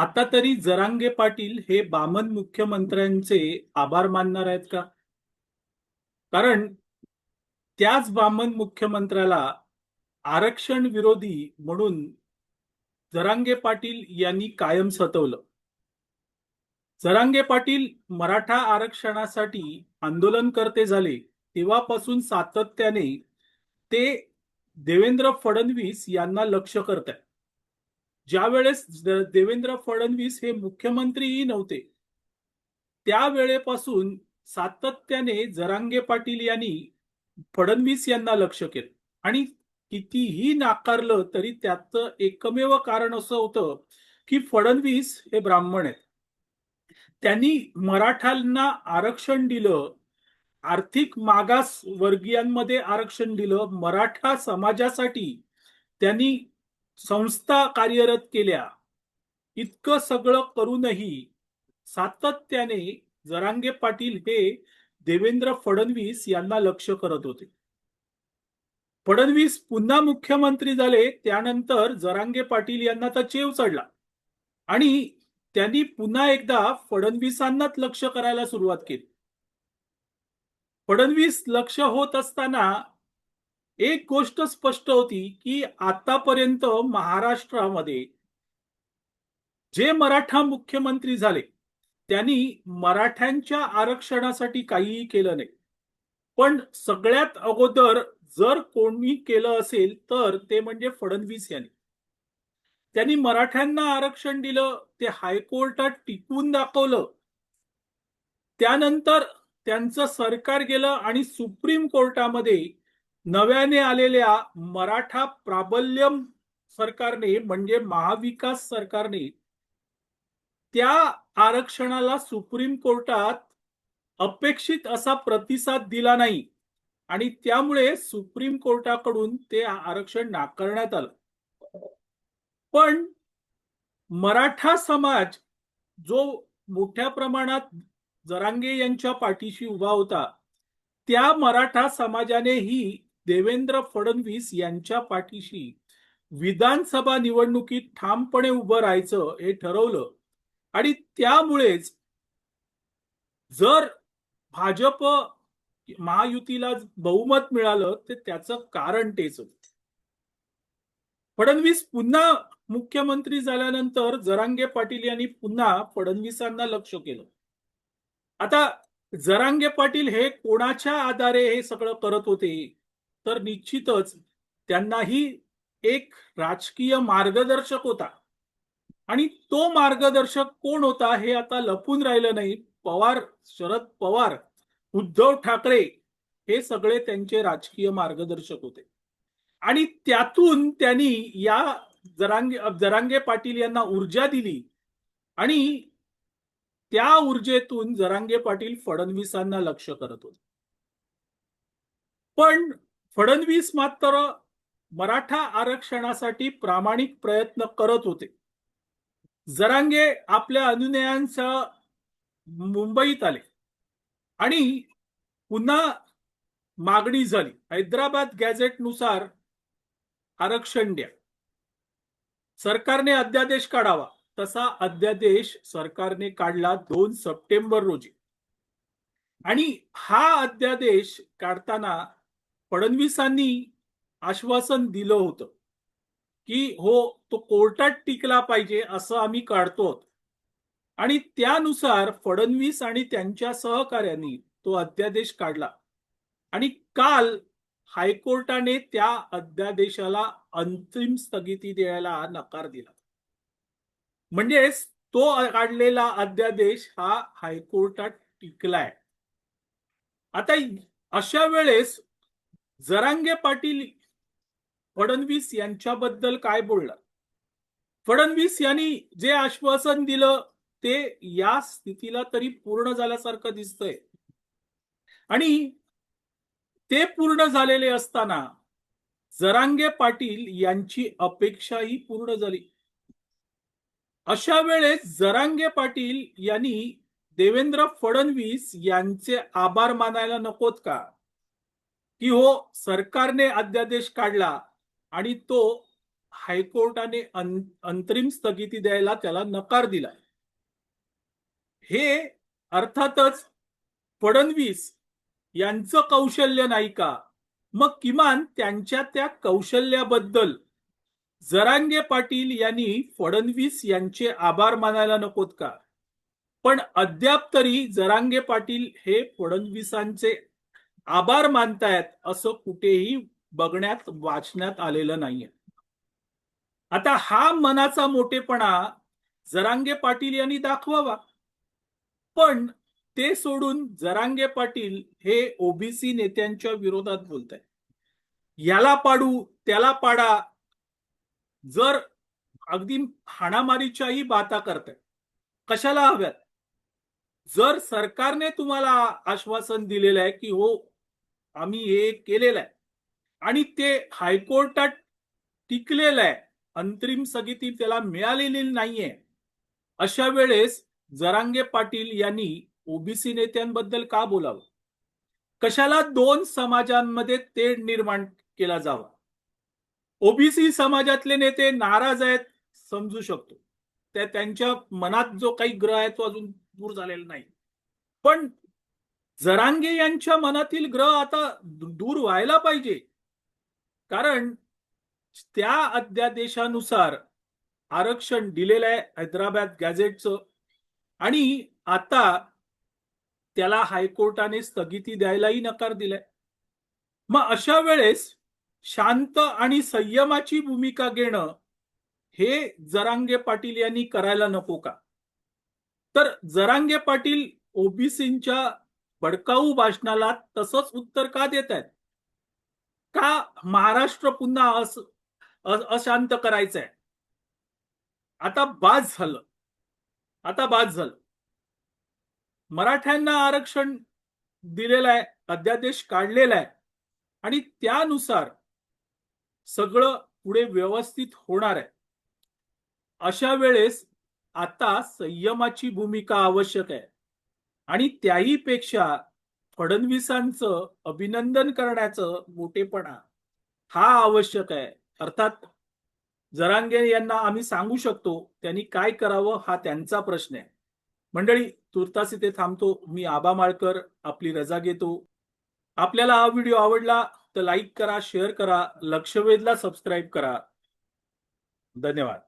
आता तरी जरांगे पाटील हे बामन मुख्यमंत्र्यांचे आभार मानणार आहेत का? कारण त्याच बामन मुख्यमंत्र्याला आरक्षण विरोधी म्हणून जरांगे पाटील यांनी कायम सतवलं. जरांगे पाटील मराठा आरक्षणासाठी आंदोलन करते झाले तेव्हापासून सातत्याने ते देवेंद्र फडणवीस यांना लक्ष करत आहेत ज्या वेळेस देवेंद्र फडणवीस हे मुख्यमंत्रीही नव्हते त्यावेळेपासून सातत्याने जरांगे पाटील यांनी फडणवीस यांना लक्ष केलं. आणि कितीही नाकारलं तरी त्याचं एकमेव कारण असं होतं की फडणवीस हे ब्राह्मण आहेत. त्यांनी मराठ्यांना आरक्षण दिलं आर्थिक मागास वर्गीयांमध्ये आरक्षण दिलं मराठा समाजासाठी त्यांनी संस्था कार्यरत केल्या. इतकं सगळं करूनही सातत्याने जरांगे पाटील हे देवेंद्र फडणवीस यांना लक्ष करत होते. फडणवीस पुन्हा मुख्यमंत्री झाले त्यानंतर जरांगे पाटील यांना तर चेव चढला. आणि त्यांनी पुन्हा एकदा फडणवीसांनाच लक्ष करायला सुरुवात केली. फडणवीस लक्ष होत असताना एक गोष्ट स्पष्ट होती की आतापर्यंत महाराष्ट्रामध्ये जे मराठा मुख्यमंत्री झाले त्यांनी मराठ्यांच्या आरक्षणासाठी काहीही केलं नाही. पण सगळ्यात अगोदर जर कोणी केलं असेल तर ते म्हणजे फडणवीस यांनी. त्यांनी मराठ्यांना आरक्षण दिलं ते हायकोर्टात टिकवून दाखवलं. त्यानंतर त्यांचं सरकार गेलं आणि सुप्रीम कोर्टामध्ये नव्याने आलेल्या मराठा प्राबल्यम सरकारने म्हणजे महाविकास सरकारने त्या आरक्षणाला सुप्रीम कोर्टात अपेक्षित असा प्रतिसाद दिला नाही. आणि त्यामुळे सुप्रीम कोर्टाकडून ते आरक्षण नाकारण्यात आलं. पण मराठा समाज जो मोठ्या प्रमाणात जरांगे यांच्या पाठीशी उभा होता त्या मराठा समाजानेही देवेंद्र फडणवीस यांच्या पाठीशी विधानसभा निवडणुकीत ठामपणे उभं राहायचं हे ठरवलं. आणि त्यामुळेच जर भाजप महायुतीला बहुमत मिळालं तर त्याचं कारण तेच होत. फडणवीस पुन्हा मुख्यमंत्री झाल्यानंतर जरांगे पाटील यांनी पुन्हा फडणवीसांना लक्ष केलं. आता जरांगे पाटील हे कोणाच्या आधारे हे सगळं करत होते? तर निश्चितच त्यांनाही एक राजकीय मार्गदर्शक होता. आणि तो मार्गदर्शक कोण होता हे आता लपून राहिलं नाही. पवार शरद पवार उद्धव ठाकरे हे सगळे त्यांचे राजकीय मार्गदर्शक होते. आणि त्यातून त्यांनी या जरांगे जरांगे पाटील यांना ऊर्जा दिली. आणि त्या ऊर्जेतून जरांगे पाटील फडणवीसांना लक्ष करत होते. पण फडणवीस मात्र मराठा आरक्षणासाठी प्रामाणिक प्रयत्न करत होते. जरांगे आपल्या अनुनयांसह मुंबईत आले आणि पुन्हा मागणी झाली. हैदराबाद गॅझेटनुसार आरक्षण द्या. सरकारने अध्यादेश काढावा. तसा अध्यादेश सरकारने काढला दोन सप्टेंबर रोजी. आणि हा अध्यादेश काढताना फडणवीसांनी आश्वासन दिलं होतं की हो तो कोर्टात टिकला पाहिजे असं आम्ही काढतो आणि त्यानुसार फडणवीस आणि त्यांच्या सहकार्यांनी तो अध्यादेश काढला. आणि काल हायकोर्टाने त्या अध्यादेशाला अंतिम स्थगिती द्यायला नकार दिला. म्हणजेच तो काढलेला अध्यादेश हा हायकोर्टात टिकलाय. आता अशा वेळेस जरांगे पाटील फडणवीस यांच्याबद्दल काय बोलणार? फडणवीस यांनी जे आश्वासन दिलं ते या स्थितीला तरी पूर्ण झाल्यासारखं दिसतंय. आणि ते पूर्ण झालेले असताना जरांगे पाटील यांची अपेक्षाही पूर्ण झाली. अशा वेळेस जरांगे पाटील यांनी देवेंद्र फडणवीस यांचे आभार मानायला नकोत का? की हो सरकारने अध्यादेश काढला आणि तो हायकोर्टाने अंतरिम स्थगिती द्यायला त्याला नकार दिला हे अर्थातच फडणवीस यांचं कौशल्य नाही का? मग किमान त्यांच्या त्या कौशल्याबद्दल जरांगे पाटील यांनी फडणवीस यांचे आभार मानायला नकोत का? पण अद्याप तरी जरांगे पाटील हे फडणवीसांचे आभार मानतायत असं कुठेही बघण्यात वाचण्यात आलेलं नाहीये. आता हा मनाचा मोठेपणा जरांगे पाटील यांनी दाखवावा. पण ते सोडून जरांगे पाटील हे ओबीसी नेत्यांच्या विरोधात बोलत आहेत याला पाडू त्याला पाडा जर अगदी हाणामारीच्याही बाता करताय कशाला हव्यात? जर सरकारने तुम्हाला आश्वासन दिलेलं आहे की हो आम्ही हे केलेलं आहे आणि ते हायकोर्टात टिकलेलं आहे अंतरिम स्थगिती त्याला मिळालेली नाहीये. अशा वेळेस जरांगे पाटील यांनी ओबीसी नेत्यांबद्दल का बोलावं? कशाला दोन समाजांमध्ये तेढ निर्माण केला जावा? ओबीसी समाजातले नेते नाराज आहेत समजू शकतो. त्या त्यांच्या मनात जो काही ग्रह आहे तो अजून दूर झालेला नाही. पण जरांगे यांच्या मनातील ग्रह आता दूर व्हायला पाहिजे. कारण त्या अध्यादेशानुसार आरक्षण दिलेलं आहे हैदराबाद गॅझेटचं आणि आता त्याला हायकोर्टाने स्थगिती द्यायलाही नकार दिलाय. मग अशा वेळेस शांत आणि संयमाची भूमिका घेणं हे जरांगे पाटील यांनी करायला नको का? तर जरांगे पाटील ओबीसींच्या भडकाऊ भाषणाला तसंच उत्तर का देत आहेत का महाराष्ट्र पुन्हा अस अशांत करायचंय? आता बाद झालं. आता बाद झालं. मराठ्यांना आरक्षण दिलेलं आहे अध्यादेश काढलेला आहे आणि त्यानुसार सगळं पुढे व्यवस्थित होणार आहे. अशा वेळेस आता संयमाची भूमिका आवश्यक आहे. आणि त्याही पेक्षा फडणवीसांचं अभिनंदन करण्याचं मोठेपणा हा आवश्यक आहे. अर्थात जरांगे यांना आम्ही सांगू शकतो त्यांनी काय करावं हा त्यांचा प्रश्न आहे. मंडळी तुर्तास इथे थांबतो. मी आबा माळकर आपली रजा घेतो. आपल्याला हा व्हिडिओ आवडला तर लाईक करा शेअर करा लक्षवेधला सबस्क्राईब करा. धन्यवाद.